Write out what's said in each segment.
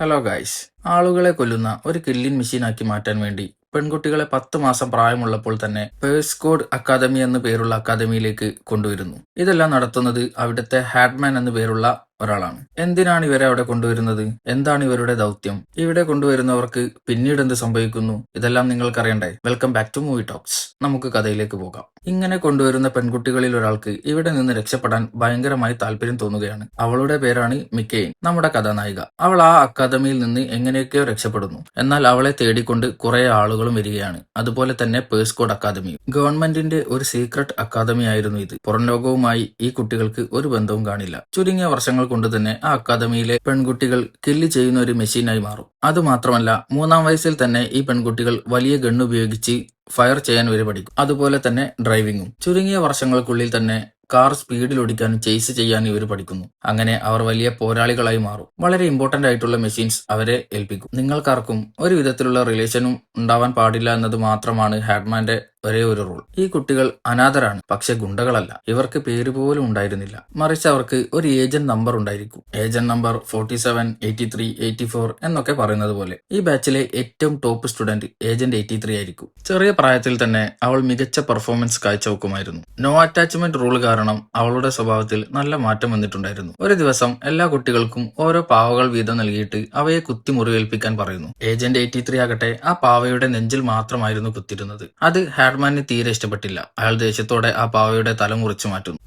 Hello guys ആളുകളെ കൊല്ലുന്ന ഒരു കില്ലിംഗ് മെഷീനാക്കി മാറ്റാൻ വേണ്ടി പെൺകുട്ടികളെ പത്ത് മാസം പ്രായമുള്ളപ്പോൾ തന്നെ പേഴ്സ് കോഡ് അക്കാദമി എന്നു പേരുള്ള അക്കാദമിയിലേക്ക് കൊണ്ടുവരുന്നു. ഇതെല്ലാം നടത്തുന്നത് അവിടുത്തെ ഹാഡ്മാൻ എന്നു പേരുള്ള ഒരാളാണ്. എന്തിനാണ് ഇവരെ അവിടെ കൊണ്ടുവരുന്നത്? എന്താണ് ഇവരുടെ ദൗത്യം? ഇവിടെ കൊണ്ടുവരുന്നവർക്ക് പിന്നീട് എന്ത് സംഭവിക്കുന്നു? ഇതെല്ലാം നിങ്ങൾക്ക് അറിയണ്ടേ welcome back to movie talks നമുക്ക് കഥയിലേക്ക് പോകാം. ഇങ്ങനെ കൊണ്ടുവരുന്ന പെൺകുട്ടികളിൽ ഒരാൾക്ക് ഇവിടെ നിന്ന് രക്ഷപ്പെടാൻ ഭയങ്കരമായി താല്പര്യം തോന്നുകയാണ്. അവളുടെ പേരാണ് മിക്കെയിൻ നമ്മുടെ കഥാനായിക. അവൾ ആ അക്കാദമിയിൽ നിന്ന് എങ്ങനെയൊക്കെയോ രക്ഷപ്പെടുന്നു. എന്നാൽ അവളെ തേടിക്കൊണ്ട് കുറെ ആളുകളും വരികയാണ്. അതുപോലെ തന്നെ പേഴ്സ്കോഡ് അക്കാദമി ഗവൺമെന്റിന്റെ ഒരു സീക്രട്ട് അക്കാദമി ആയിരുന്നു ഇത്. പുറം ലോകവുമായി ഈ കുട്ടികൾക്ക് ഒരു ബന്ധവും കാണില്ല. ചുരുങ്ങിയ വർഷങ്ങൾ കൊണ്ട് തന്നെ ആ അക്കാദമിയിലെ പെൺകുട്ടികൾ കില്ല് ചെയ്യുന്ന ഒരു മെഷീനായി മാറും. അതുമാത്രമല്ല മൂന്നാം വയസ്സിൽ തന്നെ ഈ പെൺകുട്ടികൾ വലിയ ഗണ്ണ് ഉപയോഗിച്ച് ഫയർ ചെയ്യാൻ വരെ പഠിക്കും. അതുപോലെ തന്നെ ഡ്രൈവിംഗും ചുരുങ്ങിയ വർഷങ്ങൾക്കുള്ളിൽ തന്നെ കാർ സ്പീഡിൽ ഓടിക്കാനും ചേസ് ചെയ്യാനും ഇവർ പഠിക്കുന്നു. അങ്ങനെ അവർ വലിയ പോരാളികളായി മാറും. വളരെ ഇമ്പോർട്ടന്റ് ആയിട്ടുള്ള മെഷീൻസ് അവരെ ഏൽപ്പിക്കും. നിങ്ങൾക്കാർക്കും ഒരു വിധത്തിലുള്ള റിലേഷനും ഉണ്ടാവാൻ പാടില്ല എന്നത് മാത്രമാണ് ഹാഡ്മാന്റെ ഒരേ ഒരു റൂൾ ഈ കുട്ടികൾ അനാഥരാണ് പക്ഷെ ഗുണ്ടകളല്ല. ഇവർക്ക് പേര് പോലും ഉണ്ടായിരുന്നില്ല. മറിച്ച് അവർക്ക് ഒരു ഏജന്റ് നമ്പർ ഉണ്ടായിരിക്കും. Agent number forty seven eighty three eighty four എന്നൊക്കെ പറയുന്നത് പോലെ ഈ ബാച്ചിലെ ഏറ്റവും top student agent eighty three ആയിരിക്കും. ചെറിയ പ്രായത്തിൽ തന്നെ അവൾ മികച്ച പെർഫോമൻസ് കാഴ്ചവെക്കുമായിരുന്നു. നോ അറ്റാച്ച്മെന്റ് റൂൾ കാരണം അവളുടെ സ്വഭാവത്തിൽ നല്ല മാറ്റം വന്നിട്ടുണ്ടായിരുന്നു. ഒരു ദിവസം എല്ലാ കുട്ടികൾക്കും ഓരോ പാവകൾ വീതം നൽകിയിട്ട് അവയെ കുത്തി മുറിവേൽപ്പിക്കാൻ പറയുന്നു. ഏജന്റ് എയ്റ്റി ത്രീ ആകട്ടെ ആ പാവയുടെ നെഞ്ചിൽ മാത്രമായിരുന്നു കുത്തിരുന്നത് അത് ഹാഡ്മാന് തീരെ ഇഷ്ടപ്പെട്ടില്ല. അയാൾ ദേഷ്യത്തോടെ ആ പാവയുടെ തല മുറിച്ചു മാറ്റുന്നു.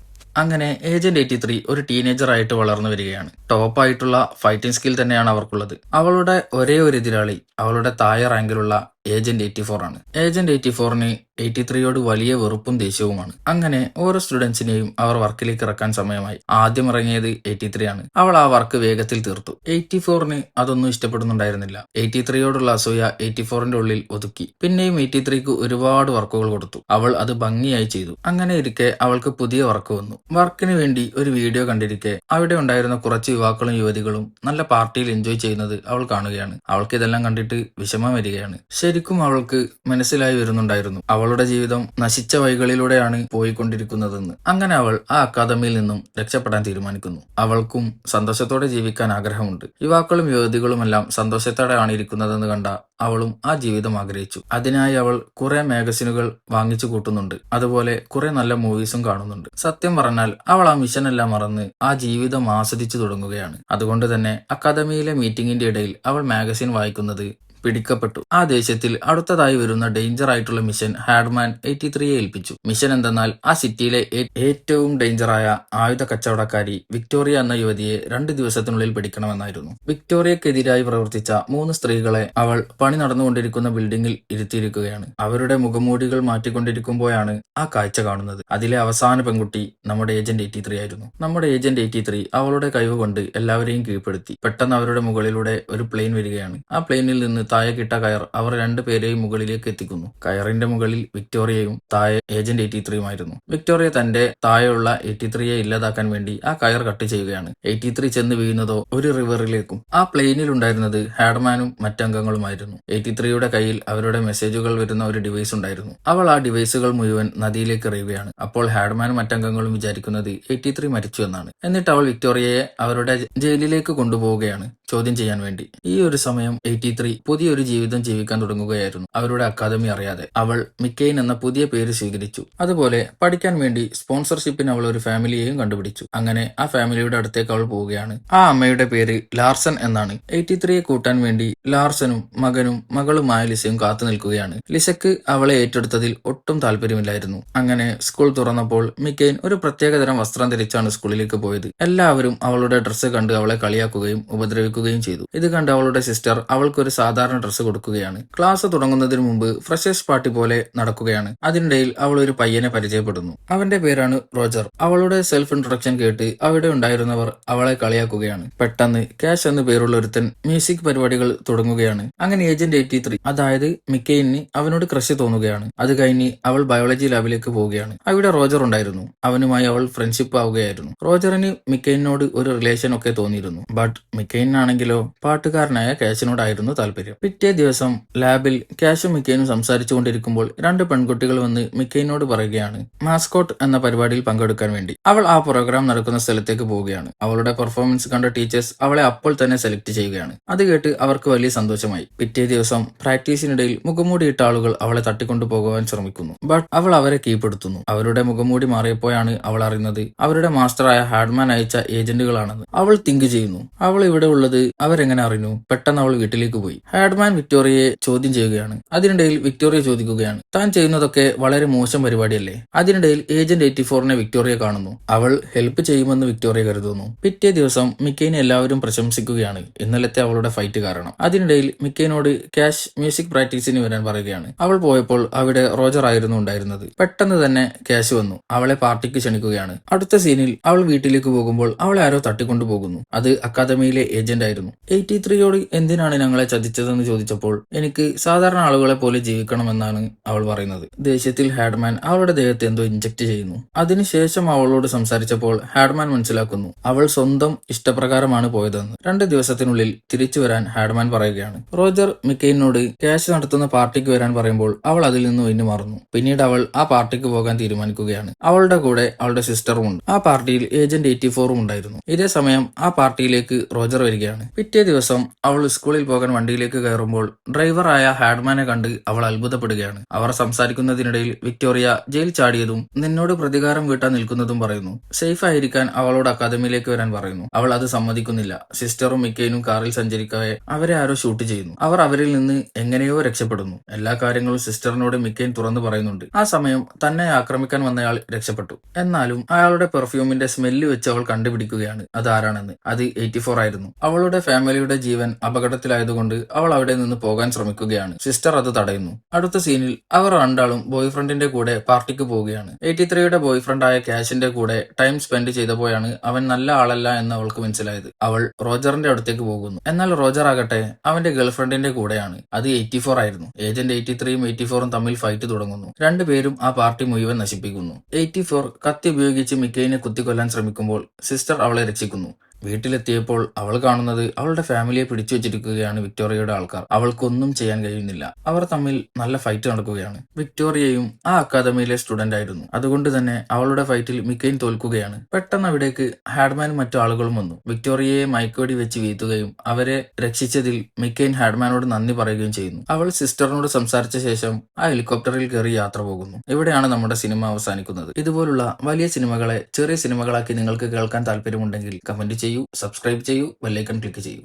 അങ്ങനെ ഏജന്റ് എയ്റ്റി ത്രീ ഒരു ടീനേജർ ആയിട്ട് വളർന്നു വരികയാണ്. ടോപ്പ് ആയിട്ടുള്ള ഫൈറ്റിംഗ് സ്കിൽ തന്നെയാണ് അവർക്കുള്ളത്. അവളുടെ ഒരേ ഒരു എതിരാളി അവളുടെ താഴെ റാങ്കിലുള്ള ഏജന്റ് എയ്റ്റി ഫോർ ആണ്. ഏജന്റ് എയ്റ്റി ഫോറിന് എയ്റ്റി ത്രീയോട് വലിയ വെറുപ്പും ദേഷ്യവുമാണ്. അങ്ങനെ ഓരോ സ്റ്റുഡൻസിനെയും അവർ വർക്കിലേക്ക് ഇറക്കാൻ സമയമായി. ആദ്യം ഇറങ്ങിയത് എയ്റ്റി ത്രീ ആണ്. അവൾ ആ വർക്ക് വേഗത്തിൽ തീർത്തു. എയ്റ്റി ഫോറിന് അതൊന്നും ഇഷ്ടപ്പെടുന്നുണ്ടായിരുന്നില്ല. എയ്റ്റി ത്രീയോടുള്ള അസൂയ എയ്റ്റി ഫോറിന്റെ ഉള്ളിൽ ഒതുക്കി. പിന്നെയും എയ്റ്റി ത്രീക്ക് ഒരുപാട് വർക്കുകൾ കൊടുത്തു. അവൾ അത് ഭംഗിയായി ചെയ്തു. അങ്ങനെ ഇരിക്കെ അവൾക്ക് പുതിയ വർക്ക് വന്നു. വർക്കിന് വേണ്ടി ഒരു വീഡിയോ കണ്ടിരിക്കെ അവിടെ ഉണ്ടായിരുന്ന കുറച്ച് യുവാക്കളും യുവതികളും നല്ല പാർട്ടിയിൽ എൻജോയ് ചെയ്യുന്നത് അവൾ കാണുകയാണ്. അവൾക്ക് ഇതെല്ലാം കണ്ടിട്ട് വിഷമം വരികയാണ്. ശരിക്കും അവൾക്ക് മനസ്സിലായി വരുന്നുണ്ടായിരുന്നു. അവളുടെ ജീവിതം നശിച്ച വഴികളിലൂടെയാണ് പോയിക്കൊണ്ടിരിക്കുന്നതെന്ന് അങ്ങനെ അവൾ ആ അക്കാദമിയിൽ നിന്നും രക്ഷപ്പെടാൻ തീരുമാനിക്കുന്നു. അവൾക്കും സന്തോഷത്തോടെ ജീവിക്കാൻ ആഗ്രഹമുണ്ട്. യുവാക്കളും യുവതികളുമെല്ലാം സന്തോഷത്തോടെയാണ് ഇരിക്കുന്നതെന്ന് കണ്ട അവളും ആ ജീവിതം ആഗ്രഹിച്ചു. അതിനായി അവൾ കുറെ മാഗസിനുകൾ വാങ്ങിച്ചു കൂട്ടുന്നുണ്ട്. അതുപോലെ കുറെ നല്ല മൂവീസും കാണുന്നുണ്ട്. സത്യം പറഞ്ഞാൽ അവൾ ആ മിഷൻ എല്ലാം മറന്ന് ആ ജീവിതം ആസ്വദിച്ചു തുടങ്ങുകയാണ്. അതുകൊണ്ട് തന്നെ അക്കാദമിയിലെ മീറ്റിംഗിന്റെ ഇടയിൽ അവൾ മാഗസിൻ വായിക്കുന്നത് പിടിക്കപ്പെട്ടു. ആ ദേശത്തിൽ അടുത്തതായി വരുന്ന ഡേഞ്ചർ ആയിട്ടുള്ള മിഷൻ ഹാഡ്മാൻ എയ്റ്റി ത്രീയെ ഏൽപ്പിച്ചു. മിഷൻ എന്തെന്നാൽ ആ സിറ്റിയിലെ ഏറ്റവും ഡേഞ്ചറായ ആയുധ കച്ചവടക്കാരി വിക്ടോറിയ എന്ന യുവതിയെ രണ്ട് ദിവസത്തിനുള്ളിൽ പിടിക്കണമെന്നായിരുന്നു. വിക്ടോറിയക്കെതിരായി പ്രവർത്തിച്ച മൂന്ന് സ്ത്രീകളെ അവൾ പണി നടന്നുകൊണ്ടിരിക്കുന്ന ബിൽഡിംഗിൽ ഇരുത്തിയിരിക്കുകയാണ്. അവരുടെ മുഖമൂടികൾ മാറ്റിക്കൊണ്ടിരിക്കുമ്പോഴാണ് ആ കാഴ്ച കാണുന്നത്. അതിലെ അവസാന പെൺകുട്ടി നമ്മുടെ ഏജന്റ് എയ്റ്റി ത്രീ ആയിരുന്നു. നമ്മുടെ ഏജന്റ് എയ്റ്റി ത്രീ അവളുടെ കഴിവ് കൊണ്ട് എല്ലാവരെയും കീഴ്പ്പെടുത്തി. പെട്ടെന്ന് അവരുടെ മുകളിലൂടെ ഒരു പ്ലെയിൻ വരികയാണ്. ആ പ്ലെയിനിൽ നിന്ന് താഴെ കിട്ട കയർ അവർ രണ്ടുപേരെയും മുകളിലേക്ക് എത്തിക്കുന്നു. കയറിന്റെ മുകളിൽ വിക്ടോറിയയും താഴെ ഏജന്റ് എയ്റ്റി ത്രീയുമായിരുന്നു വിക്ടോറിയ തന്റെ താഴെയുള്ള എയ്റ്റി ത്രീയെ ഇല്ലാതാക്കാൻ വേണ്ടി ആ കയർ കട്ട് ചെയ്യുകയാണ്. എയ്റ്റി ത്രീ ചെന്ന് വീഴുന്നതോ ഒരു റിവറിലേക്കും ആ പ്ലെയിനിൽ ഉണ്ടായിരുന്നത് ഹാഡ്മാനും മറ്റംഗങ്ങളുമായിരുന്നു. എയ്റ്റി ത്രീയുടെ കയ്യിൽ അവരുടെ മെസ്സേജുകൾ വരുന്ന ഒരു ഡിവൈസ് ഉണ്ടായിരുന്നു. അവൾ ആ ഡിവൈസുകൾ മുഴുവൻ നദിയിലേക്ക് എറിയുകയാണ്. അപ്പോൾ ഹാഡ്മാനും മറ്റംഗങ്ങളും വിചാരിക്കുന്നത് എയ്റ്റി ത്രീ മരിച്ചു എന്നാണ്. എന്നിട്ട് അവൾ വിക്ടോറിയയെ അവരുടെ ജയിലിലേക്ക് കൊണ്ടുപോവുകയാണ്. ചോദ്യം ചെയ്യാൻ വേണ്ടി. ഈ ഒരു സമയം എയ്റ്റി ത്രീ പുതിയൊരു ജീവിതം ജീവിക്കാൻ തുടങ്ങുകയായിരുന്നു. അവരുടെ അക്കാദമി അറിയാതെ അവൾ മിക്കെയിൻ എന്ന പുതിയ പേര് സ്വീകരിച്ചു. അതുപോലെ പഠിക്കാൻ വേണ്ടി സ്പോൺസർഷിപ്പിന് അവൾ ഒരു ഫാമിലിയെയും കണ്ടുപിടിച്ചു. അങ്ങനെ ആ ഫാമിലിയുടെ അടുത്തേക്ക് അവൾ പോവുകയാണ്. ആ അമ്മയുടെ പേര് ലാർസൺ എന്നാണ്. എയ്റ്റി ത്രീയെ കൂട്ടാൻ വേണ്ടി ലാർസനും മകനും മകളുമായ ലിസയും കാത്തു നിൽക്കുകയാണ്. ലിസയ്ക്ക് അവളെ ഏറ്റെടുത്തതിൽ ഒട്ടും താല്പര്യമില്ലായിരുന്നു. അങ്ങനെ സ്കൂൾ തുറന്നപ്പോൾ മിക്കെയിൻ ഒരു പ്രത്യേകതരം വസ്ത്രം ധരിച്ചാണ് സ്കൂളിലേക്ക് പോയത്. എല്ലാവരും അവളുടെ ഡ്രസ്സ് കണ്ട് അവളെ കളിയാക്കുകയും ഉപദ്രവിക്കുകയും ചെയ്തു. ഇത് കണ്ട അവളുടെ സിസ്റ്റർ അവൾക്കൊരു സാധാരണ ഡ്രസ്സ് കൊടുക്കുകയാണ്. ക്ലാസ് തുടങ്ങുന്നതിന് മുമ്പ് ഫ്രഷേഴ്സ് പാർട്ടി പോലെ നടക്കുകയാണ്. അതിനിടയിൽ അവൾ ഒരു പയ്യനെ പരിചയപ്പെടുന്നു. അവന്റെ പേരാണ് റോജർ. അവളുടെ സെൽഫ് ഇൻട്രൊഡക്ഷൻ കേട്ട് അവിടെ ഉണ്ടായിരുന്നവർ അവളെ കളിയാക്കുകയാണ്. പെട്ടെന്ന് ക്യാഷ് എന്ന പേരുള്ള ഒരുത്തൻ മ്യൂസിക് പരിപാടികൾ തുടങ്ങുകയാണ്. അങ്ങനെ ഏജന്റ് എയ്റ്റി ത്രീ അതായത് മിക്കെയിന് അവനോട് ക്രഷ് തോന്നുകയാണ്. അത് കഴിഞ്ഞ് അവൾ ബയോളജി ലാബിലേക്ക് പോവുകയാണ്. അവിടെ റോജർ ഉണ്ടായിരുന്നു. അവനുമായി അവൾ ഫ്രണ്ട്ഷിപ്പ് ആവുകയായിരുന്നു. റോജറിന് മിക്കെയിനോട് ഒരു റിലേഷൻ ഒക്കെ തോന്നിയിരുന്നു. ബട്ട് മിക്കെയിൻ ഹാഡ്മാനാണെങ്കിലോ പാട്ടുകാരനായ കാശിനോടായിരുന്നു താല്പര്യം. പിറ്റേ ദിവസം ലാബിൽ കാശും മിക്കൈനും സംസാരിച്ചുകൊണ്ടിരിക്കുമ്പോൾ രണ്ട് പെൺകുട്ടികൾ വന്ന് മിക്കൈനോട് പറയുകയാണ് മാസ്കോട്ട് എന്ന പരിപാടിയിൽ പങ്കെടുക്കാൻ വേണ്ടി. അവൾ ആ പ്രോഗ്രാം നടക്കുന്ന സ്ഥലത്തേക്ക് പോവുകയാണ്. അവളുടെ പെർഫോമൻസ് കണ്ട ടീച്ചേഴ്സ് അവളെ അപ്പോൾ തന്നെ സെലക്ട് ചെയ്യുകയാണ്. അത് കേട്ട് അവർക്ക് വലിയ സന്തോഷമായി. പിറ്റേ ദിവസം പ്രാക്ടീസിനിടയിൽ മുഖംമൂടിയിട്ട ആളുകൾ അവളെ തട്ടിക്കൊണ്ടു പോകുവാൻ ശ്രമിക്കുന്നു. ബട്ട് അവൾ അവരെ കീഴ്പ്പെടുത്തുന്നു. അവരുടെ മുഖംമൂടി മാറിയപ്പോഴാണ് അവൾ അറിയുന്നത് അവരുടെ മാസ്റ്ററായ ഹാഡ്മാൻ അയച്ച ഏജന്റുകളാണെന്ന് അവൾ തിങ്ക് ചെയ്യുന്നു. അവൾ ഇവിടെ ഉള്ളത് അവരെങ്ങനെ അറിഞ്ഞു? പെട്ടെന്ന് അവൾ വീട്ടിലേക്ക് പോയി. ഹാഡ്മാൻ വിക്ടോറിയയെ ചോദ്യം ചെയ്യുകയാണ്. അതിനിടയിൽ വിക്ടോറിയ ചോദിക്കുകയാണ്. താൻ ചെയ്യുന്നതൊക്കെ വളരെ മോശം പരിപാടിയല്ലേ? അതിനിടയിൽ ഏജന്റ് എയ്റ്റി ഫോറിനെ വിക്ടോറിയ കാണുന്നു. അവൾ ഹെൽപ്പ് ചെയ്യുമെന്ന് വിക്ടോറിയ കരുതുന്നു. പിറ്റേ ദിവസം മിക്കൈനെ എല്ലാവരും പ്രശംസിക്കുകയാണ്. ഇന്നലത്തെ അവളുടെ ഫൈറ്റ് കാരണം. അതിനിടയിൽ മിക്കൈനോട് ക്യാഷ് മ്യൂസിക് പ്രാക്ടീസിന് വരാൻ പറയുകയാണ്. അവൾ പോയപ്പോൾ അവിടെ റോജർ ആയിരുന്നു ഉണ്ടായിരുന്നത്. പെട്ടെന്ന് തന്നെ ക്യാഷ് വന്നു. അവളെ പാർട്ടിക്ക് ക്ഷണിക്കുകയാണ്. അടുത്ത സീനിൽ അവൾ വീട്ടിലേക്ക് പോകുമ്പോൾ അവളെ ആരോ തട്ടിക്കൊണ്ടു പോകുന്നു അത് അക്കാദമിയിലെ ഏജന്റ് ആയിരുന്നു എയ്റ്റി ത്രീയോട് എന്തിനാണ് ഞങ്ങളെ ചതിച്ചതെന്ന് ചോദിച്ചപ്പോൾ എനിക്ക് സാധാരണ ആളുകളെ പോലെ ജീവിക്കണമെന്നാണ് അവൾ പറയുന്നത്. ദേഷ്യത്തിൽ ഹാഡ്മാൻ അവളുടെ ദേഹത്തെ എന്തോ ഇഞ്ചക്ട് ചെയ്യുന്നു. അതിനുശേഷം അവളോട് സംസാരിച്ചപ്പോൾ ഹാഡ്മാൻ മനസ്സിലാക്കുന്നു അവൾ സ്വന്തം ഇഷ്ടപ്രകാരമാണ് പോയതെന്ന്. രണ്ട് ദിവസത്തിനുള്ളിൽ തിരിച്ചു വരാൻ ഹാഡ്മാൻ പറയുകയാണ്. റോജർ മിക്കൈനോട് ക്യാഷ് നടത്തുന്ന പാർട്ടിക്ക് വരാൻ പറയുമ്പോൾ അവൾ അതിൽ നിന്ന് ഒഴിഞ്ഞു മാറുന്നു. പിന്നീട് അവൾ ആ പാർട്ടിക്ക് പോകാൻ തീരുമാനിക്കുകയാണ്. അവളുടെ കൂടെ അവളുടെ സിസ്റ്ററും ഉണ്ട്. ആ പാർട്ടിയിൽ ഏജന്റ് എയ്റ്റി ഫോറും ഉണ്ടായിരുന്നു. ഇതേ സമയം ആ പാർട്ടിയിലേക്ക് റോജർ വരികയാണ്. പിറ്റേ ദിവസം അവൾ സ്കൂളിൽ പോകാൻ വണ്ടിയിലേക്ക് കയറുമ്പോൾ ഡ്രൈവറായ ഹാഡ്മാനെ കണ്ട് അവൾ അത്ഭുതപ്പെടുകയാണ്. അവർ സംസാരിക്കുന്നതിനിടയിൽ വിക്ടോറിയ ജയിൽ ചാടിയതും നിന്നോട് പ്രതികാരം വീട്ടാൻ നിൽക്കുന്നതും പറയുന്നു. സേഫ് ആയിരിക്കാൻ അവളോട് അക്കാദമിയിലേക്ക് വരാൻ പറയുന്നു. അവൾ അത് സമ്മതിക്കുന്നില്ല. സിസ്റ്ററും മിക്കേനും കാറിൽ സഞ്ചരിക്കവേ അവരെ ആരോ ഷൂട്ട് ചെയ്യുന്നു. അവർ അവരിൽ നിന്ന് എങ്ങനെയോ രക്ഷപ്പെടുന്നു. എല്ലാ കാര്യങ്ങളും സിസ്റ്ററിനോട് മിക്കേൻ തുറന്നു പറയുന്നുണ്ട്. ആ സമയം തന്നെ ആക്രമിക്കാൻ വന്നയാൾ രക്ഷപ്പെട്ടു. എന്നാലും അയാളുടെ പെർഫ്യൂമിന്റെ സ്മെല്ല് വെച്ച് അവൾ കണ്ടുപിടിക്കുകയാണ്. അത് ആരാണെന്ന് അത് എയ്റ്റി ഫോർ ആയിരുന്നു. അവളുടെ ഫാമിലിയുടെ ജീവൻ അപകടത്തിലായതുകൊണ്ട് അവൾ അവിടെ നിന്ന് പോകാൻ ശ്രമിക്കുകയാണ്. സിസ്റ്റർ അത് തടയുന്നു. അടുത്ത സീനിൽ അവർ രണ്ടാളും ബോയ് ഫ്രണ്ടിന്റെ കൂടെ പാർട്ടിക്ക് പോവുകയാണ്. എയ്റ്റി ത്രീയുടെ ബോയ് ഫ്രണ്ടായ ക്യാഷിന്റെ കൂടെ ടൈം സ്പെൻഡ് ചെയ്തപ്പോഴാണ് അവൻ നല്ല ആളല്ല എന്ന് അവൾക്ക് മനസ്സിലായത്. അവൾ റോജറിന്റെ അടുത്തേക്ക് പോകുന്നു. എന്നാൽ റോജർ ആകട്ടെ അവന്റെ ഗേൾഫ്രണ്ടിന്റെ കൂടെയാണ്. അത് എയ്റ്റി ഫോർ ആയിരുന്നു. ഏജന്റ് എയ്റ്റി ത്രീയും എയ്റ്റി ഫോറും തമ്മിൽ ഫൈറ്റ് തുടങ്ങുന്നു. രണ്ടുപേരും ആ പാർട്ടി മുഴുവൻ നശിപ്പിക്കുന്നു. എയ്റ്റി ഫോർ കത്തി ഉപയോഗിച്ച് മിക്കേനെ കുത്തിക്കൊല്ലാൻ ശ്രമിക്കുമ്പോൾ സിസ്റ്റർ അവളെ രക്ഷിക്കുന്നു. വീട്ടിലെത്തിയപ്പോൾ അവൾ കാണുന്നത് അവളുടെ ഫാമിലിയെ പിടിച്ചു വെച്ചിരിക്കുകയാണ് വിക്ടോറിയയുടെ ആൾക്കാർ. അവൾക്കൊന്നും ചെയ്യാൻ കഴിയുന്നില്ല. അവർ തമ്മിൽ നല്ല ഫൈറ്റ് നടക്കുകയാണ്. വിക്ടോറിയയും ആ അക്കാദമിയിലെ സ്റ്റുഡന്റ് ആയിരുന്നു. അതുകൊണ്ട് തന്നെ അവളുടെ ഫൈറ്റിൽ മിക്കയും തോൽക്കുകയാണ്. പെട്ടെന്ന് അവിടേക്ക് ഹാഡ്മാനും മറ്റു ആളുകളും വന്നു. വിക്ടോറിയയെ മയക്കുവടി വെച്ച് വീഴ്ത്തുകയും അവരെ രക്ഷിച്ചതിൽ മിക്കയിൻ ഹാഡ്മാനോട് നന്ദി പറയുകയും ചെയ്യുന്നു. അവൾ സിസ്റ്ററിനോട് സംസാരിച്ച ശേഷം ആ ഹെലികോപ്റ്ററിൽ കയറി യാത്ര പോകുന്നു. ഇവിടെയാണ് നമ്മുടെ സിനിമ അവസാനിക്കുന്നത്. ഇതുപോലുള്ള വലിയ സിനിമകളെ ചെറിയ സിനിമകളാക്കി നിങ്ങൾക്ക് കേൾക്കാൻ താല്പര്യമുണ്ടെങ്കിൽ കമന്റ് ചെയ്യൂ സബ്സ്ക്രൈബ് ചെയ്യൂ ബെല്ലൈക്കൺ ക്ലിക്ക് ചെയ്യൂ.